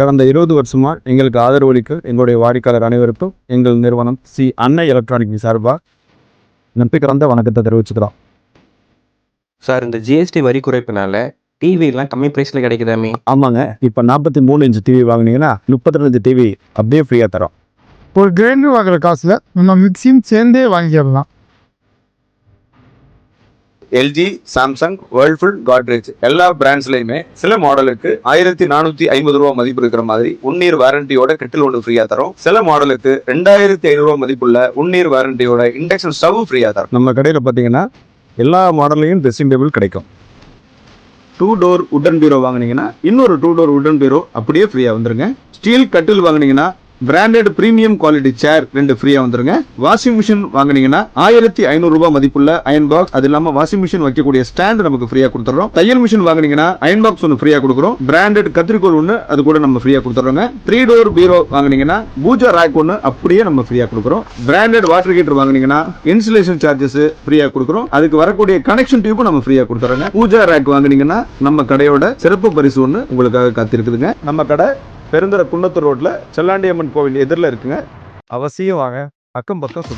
கடந்த இருபது வருஷமா எங்களுக்கு ஆதரவளிக்க எங்களுடைய வாடிக்கையாளர் அனைவருக்கும் எங்கள் நிறுவனம் சி அன்னை எலக்ட்ரானிக் சார்பாக நன்றி கலந்த வணக்கத்தை தெரிவிச்சுக்கிறோம். சார் இந்த ஜிஎஸ்டி வரி குறைப்புனால டிவிலாம் கம்மி ப்ரைஸில் கிடைக்குதாமே? ஆமாங்க. இப்போ நாற்பத்தி மூணு இன்ச்சு டிவி வாங்குனீங்கன்னா முப்பத்தி ரெண்டு டிவி அப்படியே ஃப்ரீயாக தரோம். ஒரு கிரைண்டர் வாங்குற காசுல நம்ம மிக்சியும் சேர்ந்தே வாங்கிடலாம். எல்ஜி சாம்சங் வேர்ல்ஃபுல் காட்ரேஜ் எல்லா பிராண்ட்ஸ்லையுமே சில மாடலுக்கு ஆயிரத்தி நானூத்தி ஐம்பது ரூபா மதிப்பு இருக்கிற மாதிரி உன்னீர் வாரண்டியோட கெட்டில் ஒன்று ஃப்ரீயா தரும். சில மாடலுக்கு ரெண்டாயிரத்தி ஐநூறு ரூபா மதிப்புள்ள உன்னீர் வாரண்டியோட இண்டக்ஷன் ஸ்டவ் ஃப்ரீயா தரும். நம்ம கடையில் பார்த்தீங்கன்னா எல்லா மாடல்லையும் ட்ரெஸ்ஸிங் டேபிள் கிடைக்கும். டூ டோர் உடன் பீரோ வாங்கினீங்கன்னா இன்னொரு டூ டோர் உடன் பீரோ அப்படியே ஃப்ரீயாக வந்துருங்க. ஸ்டீல் கட்டில் வாங்குனீங்கன்னா பிராண்டட் பிரீமியம் குவாலிட்டி சேர் ரெண்டு ஃப்ரீயா வந்துருங்க. வாஷிங் மிஷின் வாங்குனீங்கன்னா ஆயிரத்தி ஐநூறு ரூபாய் மதிப்புள்ள அயன் பாக்ஸ் அது இல்லாம வாஷிங் மிஷின் வைக்கக்கூடிய ஸ்டாண்ட் நமக்கு ஃப்ரீயா கொடுத்துறோம். தையல் மிஷின் வாங்குனீங்கன்னா அயன் பாக்ஸ் ஒன்று ஃப்ரீயா கொடுக்குறோம். பிராண்டட் கத்திரிக்கோல் ஒன்று அது கூட நம்ம ஃப்ரீயா கொடுத்துறோங்க. த்ரீ டோர் பீரோ வாங்குனீங்கன்னா பூஜா ரேக் ஒன்று அப்படியே நம்ம ஃப்ரீயா கொடுக்குறோம். பிராண்டட் வாட்டர் ஹீட்டர் வாங்குனீங்கன்னா இன்சுலேஷன் சார்ஜஸ் ஃப்ரீயா கொடுக்குறோம். அதுக்கு வரக்கூடிய கனெக்ஷன் டியூப்பும் நம்ம ஃப்ரீயா கொடுத்துறோங்க. பூஜா ரேக் வாங்குனீங்கன்னா நம்ம கடையோட சிறப்பு பரிசு ஒன்று உங்களுக்காக காத்திருக்குதுங்க. நம்ம கடை பெருந்தர குன்னத்தூர் ரோட்டில் செல்லாண்டியம்மன் கோவில் எதிரில் இருக்குங்க. அவசியம் வாங்க. அக்கம் பக்கம் சொல்லுங்கள்